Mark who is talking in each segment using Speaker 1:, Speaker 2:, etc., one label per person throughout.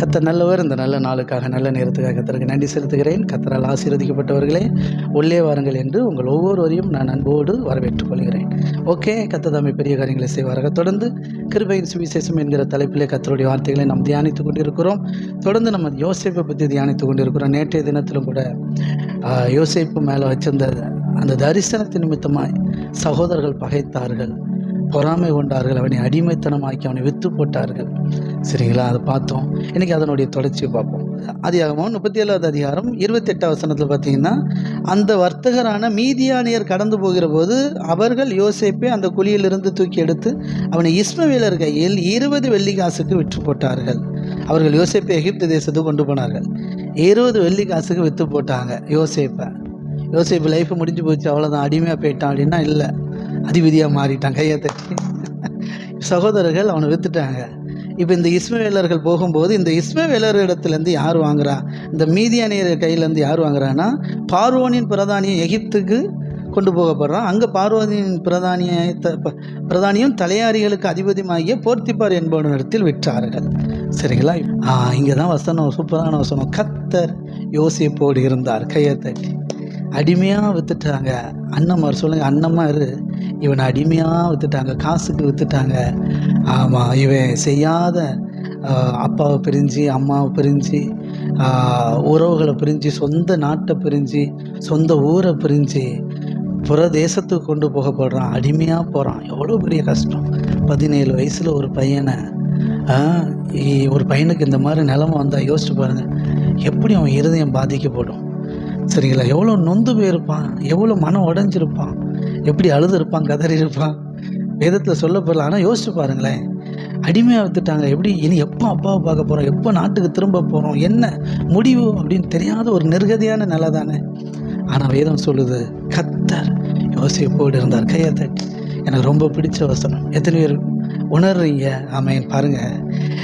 Speaker 1: கத்த நல்லவர் இந்த நல்ல நாளுக்காக நல்ல நேரத்துக்காக கத்தருக்கு நன்றி செலுத்துகிறேன். கத்தரால் ஆசீர்வதிக்கப்பட்டவர்களே உள்ளே வாருங்கள் என்று உங்கள் ஒவ்வொருவரையும் நான் அன்போடு வரவேற்றுக் கொள்கிறேன். ஓகே கத்ததாமை பெரிய காரியங்களை செய்வாராக. தொடர்ந்து கிருபையின் சுவிசேஷம் என்கிற தலைப்பிலே கத்தருடைய வார்த்தைகளை நாம் தியானித்துக் கொண்டிருக்கிறோம். தொடர்ந்து நம்ம யோசிப்பை பற்றி தியானித்துக் கொண்டிருக்கிறோம். நேற்றைய தினத்திலும் கூட யோசிப்பு மேலே வச்சிருந்த அந்த தரிசனத்தின் நிமித்தமாய் சகோதரர்கள் பகைத்தார்கள். பொறாமை கொண்டார்கள். அவனை அடிமைத்தனமாக்கி அவனை விற்று போட்டார்கள். சரிங்களா? அதை பார்த்தோம். இன்னைக்கு அதனுடைய தொடர்ச்சியை பார்ப்போம். அதிகாரமும் முப்பத்தி ஏழாவது அதிகாரம் இருபத்தெட்டாம் வசனத்தில் பார்த்தீங்கன்னா அந்த வர்த்தகரான மீதியானியர் கடந்து போகிற போது அவர்கள் யோசேப்பை அந்த குழியிலிருந்து தூக்கி எடுத்து அவனை இஸ்மவேலர் கையில் இருபது வெள்ளி காசுக்கு விற்று போட்டார்கள். அவர்கள் யோசிப்பை எகிப்து தேசத்துக்கு கொண்டு போனார்கள். இருபது வெள்ளி காசுக்கு விற்று போட்டாங்க யோசேப்பை. யோசிப்பு லைஃப் முடிஞ்சு போச்சு அவ்வளோதான் அடிமையாக போயிட்டான் அப்படின்னா இல்லை. அதிபதியாக மாறிட்டான் கையை தட்டி. சகோதரர்கள் அவனை வித்துட்டாங்க. இப்போ இந்த இஸ்மவேலர்கள் போகும்போது இந்த இஸ்மவேலர் இடத்துலேருந்து யார் வாங்குறா? இந்த மீதியானியர் கையிலேருந்து யார் வாங்குறான்னா பார்வோனின் பிரதானியை எகிப்துக்கு கொண்டு போகப்படுறான். அங்கே பார்வதியின் பிரதானிய பிரதானியும் தலையாரிகளுக்கு அதிபதியுமாகிய போர்த்திப்பார் என்பவனிடத்தில் விற்றார்கள். சரிங்களா? இங்கே தான் வசனம் சூப்பரான வசனம். கத்தர் யோசிப்போடு இருந்தார் கையை தட்டி. அடிமையாக விற்றுட்டாங்க அண்ணம்மார் சொல்லுங்க அண்ணம்மா இரு. இவனை அடிமையாக விற்றுட்டாங்க காசுக்கு விற்றுட்டாங்க ஆமாம் இவன் செய்யாத அப்பாவை பிரிஞ்சு அம்மாவை பிரிஞ்சு உறவுகளை பிரிஞ்சு சொந்த நாட்டை பிரிஞ்சு சொந்த ஊரை பிரிஞ்சு புற தேசத்துக்கு கொண்டு போகப்படுறான். அடிமையாக போகிறான் எவ்வளோ பெரிய கஷ்டம். பதினேழு வயசில் ஒரு பையனை ஒரு பையனுக்கு இந்த மாதிரி நிலமை வந்தால் யோசிச்சு பாருங்கள் எப்படி அவன் இருதயம் பாதிக்கப்படும். சரிங்களா? எவ்வளோ நொந்து போயிருப்பான் எவ்வளோ மனம் உடஞ்சிருப்பான் எப்படி அழுது இருப்பான் கதறி இருப்பான் வேதத்தில் சொல்லப்படல ஆனால் யோசிச்சு பாருங்களேன். அடிமையாக வித்துட்டாங்க. எப்படி? இனி எப்போ அப்பாவை பார்க்க போகிறோம் எப்போ நாட்டுக்கு திரும்ப போகிறோம் என்ன முடிவு? அப்படின்னு தெரியாத ஒரு நெருகதியான நிலை தானே ஆனால் வேதம் சொல்லுது கத்தர் யோசிப்போடு இருந்தார். கையை தட்டி. எனக்கு ரொம்ப பிடிச்ச வசனம். எத்தனை பேர் உணர்றீங்க. ஆமையன் பாருங்கள்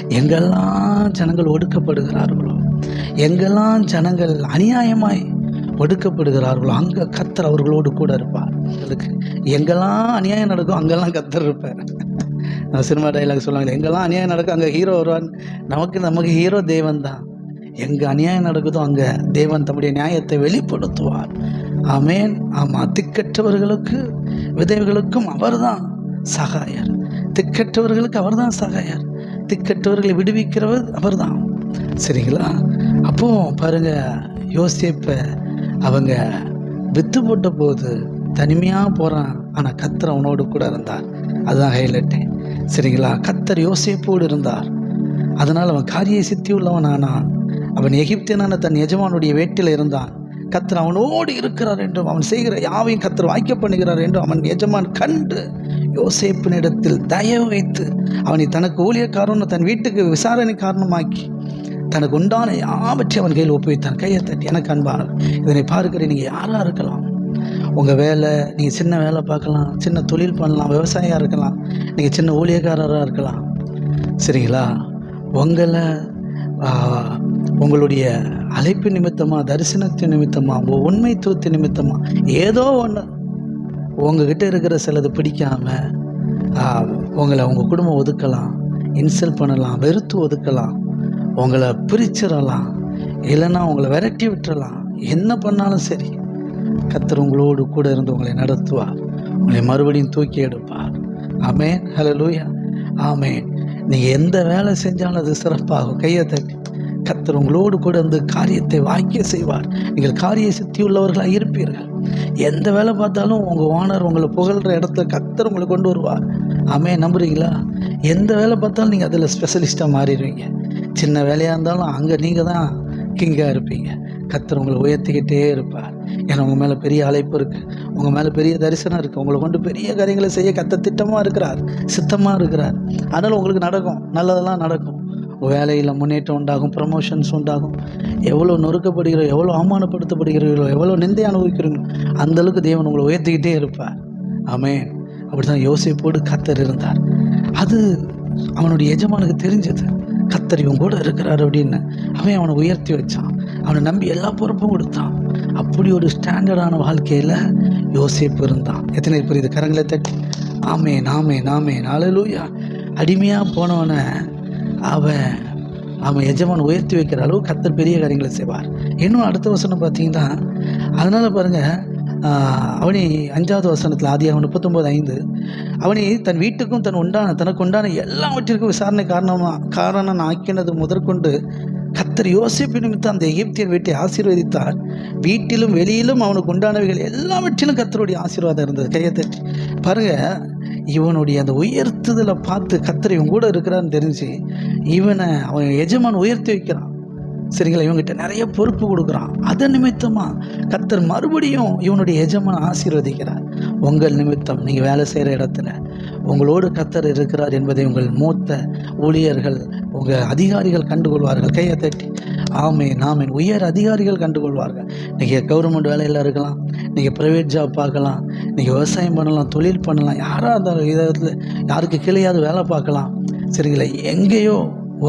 Speaker 1: எங்கெல்லாம் ஜனங்கள் ஒடுக்கப்படுகிறார்களோ எங்கெல்லாம் ஜனங்கள் அநியாயமாய் படுக்கப்படுகிறார்களோ அங்கே கத்தர் அவர்களோடு கூட இருப்பார். அதுக்கு எங்கெல்லாம் அநியாயம் நடக்கும் அங்கெல்லாம் கத்தர் இருப்பார். நான் சினிமா டைலாக் சொல்லுவாங்க எங்கெல்லாம் அநியாயம் நடக்கும் அங்கே ஹீரோ வருவான். நமக்கு நமக்கு ஹீரோ தேவன் தான். எங்கே அநியாயம் நடக்குதோ அங்கே தேவன் தம்முடைய நியாயத்தை வெளிப்படுத்துவார். ஆமேன். ஆமாம் திக்கற்றவர்களுக்கு விதவைகளுக்கும் அவர்தான் சகாயர். திக்கற்றவர்களுக்கு அவர்தான் சகாயர். திக்கற்றவர்களை விடுவிக்கிறவர் அவர்தான் சரிங்களா? அப்போ பாருங்க யோசிப்பை அவங்க வித்து போட்ட போது தனிமையாக போகிறான் ஆனால் கத்தர் அவனோடு கூட இருந்தார். அதுதான் ஹைலைட்டு. சரிங்களா? கத்தர் யோசிப்போடு இருந்தார். அதனால் அவன் காரிய சித்தி உள்ளவன் ஆனான் அவன் எகிப்தியனான தன் எஜமானுடைய வேட்டில் இருந்தான். கத்தர் அவனோடு இருக்கிறார் என்றும் அவன் செய்கிற யாவையும் கத்தர் வாய்க்க பண்ணுகிறார் என்றும் அவன் எஜமான் கண்டு யோசேப்பினிடத்தில் தயவு வைத்து அவனை தனக்கு ஊழியக்காரன்னு தன் வீட்டுக்கு விசாரணை காரணமாக்கி தனக்கு உண்டான யாவற்றை அவன் கையில் ஒப்புவித்தான். கையை தட்டி எனக்கு அன்பானவர் இதனை பார்க்கிற நீங்கள் யாராக இருக்கலாம். உங்கள் வேலை நீங்கள் சின்ன வேலை பார்க்கலாம் சின்ன தொழில் பண்ணலாம் விவசாயியாக இருக்கலாம் நீங்கள் சின்ன ஊழியக்காரராக இருக்கலாம். சரிங்களா? உங்களை உங்களுடைய அழைப்பு நிமித்தமாக தரிசனத்தின் நிமித்தமாக உங்கள் உண்மைத்துவத்து நிமித்தமாக ஏதோ ஒன்று உங்ககிட்ட இருக்கிற சிலது பிடிக்காமல் உங்களை உங்கள் குடும்பம் ஒதுக்கலாம் இன்சல்ட் பண்ணலாம் வெறுத்து ஒதுக்கலாம். உங்களை பிரிச்சிடலாம் இல்லைன்னா உங்களை விரட்டி விட்டுறலாம். என்ன பண்ணாலும் சரி. கத்தர் உங்களோடு கூட இருந்து உங்களை நடத்துவார். உங்களை மறுபடியும் தூக்கி எடுப்பார். ஆமேன். லூயா ஆமேன். நீங்கள் எந்த வேலை செஞ்சாலும் அது சிறப்பாகும். கையை தட்டி. கத்தர் உங்களோடு கூட இருந்து காரியத்தை வாக்கிய செய்வார். நீங்கள் காரிய சித்தி உள்ளவர்களாக இருப்பீர்கள். எந்த வேலை பார்த்தாலும் உங்கள் ஓனர் உங்களை புகழ்கிற இடத்துல கத்தர் உங்களை கொண்டு வருவார். ஆமே நம்புறீங்களா? எந்த வேலை பார்த்தாலும் நீங்கள் அதில் ஸ்பெஷலிஸ்ட்டாக மாறிடுவீங்க. சின்ன வேலையாக இருந்தாலும் அங்கே நீங்கள் தான் கிங்காக இருப்பீங்க. கத்தர் உங்களை உயர்த்திக்கிட்டே இருப்பார். ஏன்னா உங்கள் மேலே பெரிய அழைப்பு இருக்குது உங்கள் மேலே பெரிய தரிசனம் இருக்குது உங்களை கொண்டு பெரிய காரியங்களை செய்ய கத்த திட்டமாக இருக்கிறார். சித்தமாக இருக்கிறார். அதனால் உங்களுக்கு நடக்கும். நல்லதெல்லாம் நடக்கும். வேலையில் முன்னேற்றம் உண்டாகும். ப்ரமோஷன்ஸ் உண்டாகும். எவ்வளோ நொறுக்கப்படுகிறோ எவ்வளோ அவமானப்படுத்தப்படுகிறீர்களோ எவ்வளோ நிந்தை அனுபவிக்கிறீங்களோ அந்தளவுக்கு தேவன் உங்களை உயர்த்திக்கிட்டே இருப்பார். ஆமென் அப்படி தான் யோசிப்போடு கத்தர் இருந்தார். அது அவனுடைய எஜமானுக்கு தெரிஞ்சது. கத்தர் இவன் கூட இருக்கிறார் அப்படின்னு அவன் அவனை உயர்த்தி வச்சான். அவனை நம்பி எல்லா பொறுப்பும் கொடுத்தான். அப்படி ஒரு ஸ்டாண்டர்டான வாழ்க்கையில் யோசிப்பு இருந்தான். எத்தனை புரியுது கரங்களை தட்டி? ஆமே நாமே நாமே நாளலூயா அடிமையாக போனவனை அவன் அவன் எஜமான் உயர்த்தி வைக்கிற அளவு கத்தர் பெரிய காரியங்களை செய்வார். இன்னும் அடுத்த வசனம் பார்த்தீங்கன்னா அதனால் பாருங்கள் அவனி அஞ்சாவது வசனத்தில் ஆதி அவன் முப்பத்தொம்போது ஐந்து. அவனை தன் வீட்டுக்கும் தன் உண்டான தனக்கு உண்டான எல்லாவற்றிற்கும் விசாரணை காரணமாக காரணம் ஆக்கினது முதற்கொண்டு கத்தர் யோசிப்பு நிமித்தம் அந்த எகிப்தியர் வீட்டை ஆசீர்வதித்தார். வீட்டிலும் வெளியிலும் அவனுக்கு உண்டானவைகள் எல்லாவற்றிலும் கத்தருடைய ஆசீர்வாதம் இருந்தது. கையை தட்டி. பாருங்க இவனுடைய அந்த உயர்த்துதலை பார்த்து கத்தர் இவன் கூட இருக்கிறான்னு தெரிஞ்சு இவனை அவன் எஜமான் உயர்த்தி வைக்கிறான். சரிங்களா இவங்ககிட்ட நிறைய பொறுப்பு கொடுக்குறான். அதன் நிமித்தமாக கத்தர் மறுபடியும் இவனுடைய எஜமான ஆசீர்வதிக்கிறார். உங்கள் நிமித்தம் நீங்கள் வேலை செய்கிற இடத்துல உங்களோடு கத்தர் இருக்கிறார் என்பதை உங்கள் மூத்த ஊழியர்கள் உங்கள் அதிகாரிகள் கண்டுகொள்வார்கள். கையை தட்டி ஆமே நாமேன் உயர் அதிகாரிகள் கண்டுகொள்வார்கள். நீங்கள் கவர்மெண்ட் வேலையில் இருக்கலாம் நீங்கள் ப்ரைவேட் ஜாப் பார்க்கலாம் நீங்கள் விவசாயம் பண்ணலாம் தொழில் பண்ணலாம் யாராக இருந்தாலும் இதில் யாருக்கு கீழேயாவது வேலை பார்க்கலாம். சரிங்களா எங்கேயோ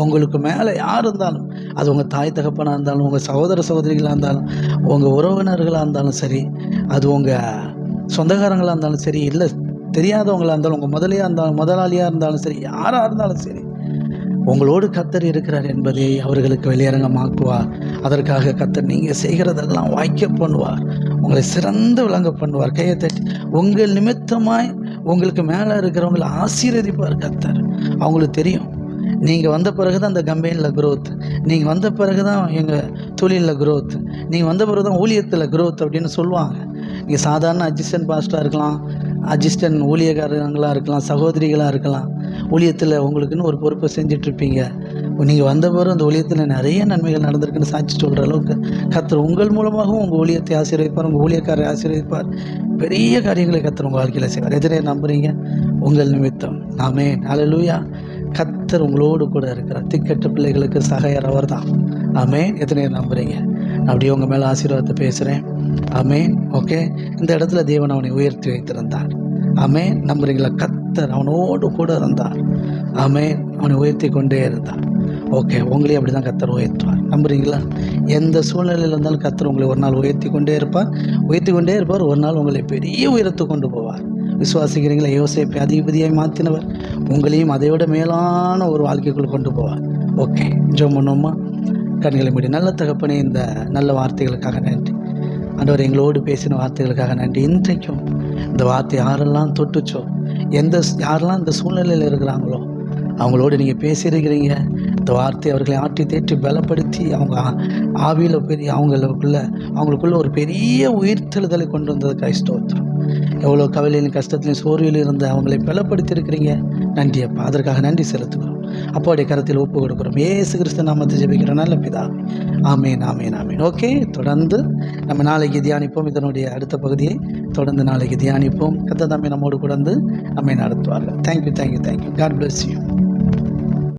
Speaker 1: உங்களுக்கு மேலே யார் இருந்தாலும் அது உங்கள் தாய் தகப்பனாக இருந்தாலும் உங்கள் சகோதர சகோதரிகளாக இருந்தாலும் உங்கள் உறவினர்களாக இருந்தாலும் சரி அது உங்கள் சொந்தக்காரங்களாக இருந்தாலும் சரி இல்லை தெரியாதவங்களாக இருந்தாலும் உங்கள் முதலியாக இருந்தாலும் முதலாளியாக இருந்தாலும் சரி யாராக இருந்தாலும் சரி உங்களோடு கத்தர் இருக்கிறார் என்பதை அவர்களுக்கு வெளியரங்கமாக்குவார் அதற்காக கத்தர் நீங்கள் செய்கிறதெல்லாம் வாய்க்க பண்ணுவார். உங்களை சிறந்து விளங்க பண்ணுவார். கையை தட்டி உங்கள் நிமித்தமாய் உங்களுக்கு மேலே இருக்கிறவங்களை ஆசீர்வதிப்பார் கத்தர். அவங்களுக்கு தெரியும். நீங்கள் வந்த பிறகு தான் அந்த கம்பெனியில் க்ரோத் நீங்கள் வந்த பிறகு தான் எங்கள் தொழிலில் க்ரோத் நீங்கள் வந்த பிறகு தான் ஊழியத்தில் க்ரோத் அப்படின்னு சொல்லுவாங்க. நீங்கள் சாதாரண அஜிஸ்டன்ட் பாஸ்டாக இருக்கலாம் அஜிஸ்டன்ட் ஊழியக்காரங்களாக இருக்கலாம் சகோதரிகளாக இருக்கலாம். ஊழியத்தில் உங்களுக்குன்னு ஒரு பொறுப்பை செஞ்சிட்ருப்பீங்க நீங்கள் வந்த பிறகு அந்த ஊழியத்தில் நிறைய நன்மைகள் நடந்திருக்குன்னு சாட்சி சொல்கிற அளவுக்கு கத்தர் உங்கள் மூலமாகவும் உங்கள் ஊழியத்தை ஆசீர்வதிப்பார் உங்கள் ஊழியக்காரரை ஆசீர்வதிப்பார். பெரிய காரியங்களை கத்தர் உங்கள் வாழ்க்கையில் செய்வார். எதிரே நம்புறீங்க? உங்கள் நிமித்தம். ஆமே லூயா கத்தர் உங்களோடு கூட இருக்கிறார் திக்கெட்ட பிள்ளைகளுக்கு சகையர் அவர் தான் ஆமேன். எத்தனை நம்புகிறீங்க நம்புறீங்க? அப்படியே உங்கள் மேலே ஆசீர்வாதத்தை பேசுகிறேன் அமேன் ஓகே. இந்த இடத்துல தேவன் அவனை உயர்த்தி வைத்திருந்தார். அமேன் நம்புறீங்களா? கத்தர் அவனோடு கூட இருந்தார். அமேன் அவனை உயர்த்தி கொண்டே இருந்தார். ஓகே. உங்களையும் அப்படி தான் கத்தர் உயர்த்துவார். நம்புறீங்களா? எந்த சூழ்நிலையில் இருந்தாலும் கத்தர் உங்களை ஒரு நாள் உயர்த்தி கொண்டே இருப்பார். உயர்த்தி கொண்டே இருப்பார். ஒரு நாள் உங்களை பெரிய உயரத்து கொண்டு போவார். விசுவாசிக்கிறீங்களா யோசிப்பை அதிபதியாக மாற்றினவர் உங்களையும் அதைவிட மேலான ஒரு வாழ்க்கைக்குள்ளே கொண்டு போவார். ஓகே ஜோம் பண்ணுவோமா? கண்களை மூடி. நல்ல தகப்பனே இந்த நல்ல வார்த்தைகளுக்காக நன்றி. அன்றவர் எங்களோடு பேசின வார்த்தைகளுக்காக நன்றி. இன்றைக்கும் இந்த வார்த்தை யாரெல்லாம் தொட்டுச்சோ எந்த யாரெல்லாம் இந்த சூழ்நிலையில் இருக்கிறாங்களோ அவங்களோடு நீங்கள் பேசியிருக்கிறீங்க. இந்த வார்த்தை அவர்களை ஆற்றி தேற்றி பலப்படுத்தி அவங்க ஆவியில் பெரிய அவங்களுக்குள்ள அவங்களுக்குள்ள ஒரு பெரிய உயிர்த்தெழுதலை கொண்டு வந்தது கைஸ்தோத்திரம் எவ்வளோ கவலையிலும் கஷ்டத்திலையும் சோர்விலும் இருந்து அவங்களை பலப்படுத்தியிருக்கிறீங்க. நன்றி அப்பா. அதற்காக நன்றி செலுத்துகிறோம். அப்பாவுடைய கருத்தில் ஒப்பு கொடுக்குறோம். ஏசு கிறிஸ்து நாமத்தை ஜெபிக்கிறோம் நல்ல பிதா ஆமேன் ஆமேன் ஆமேன். ஓகே தொடர்ந்து நம்ம நாளைக்கு தியானிப்போம். இதனுடைய அடுத்த பகுதியை தொடர்ந்து நாளைக்கு தியானிப்போம். கத்த தம்பி நம்மோடு கூட வந்து நம்மை நடத்துவார்கள். Thank you thank you thank you God bless you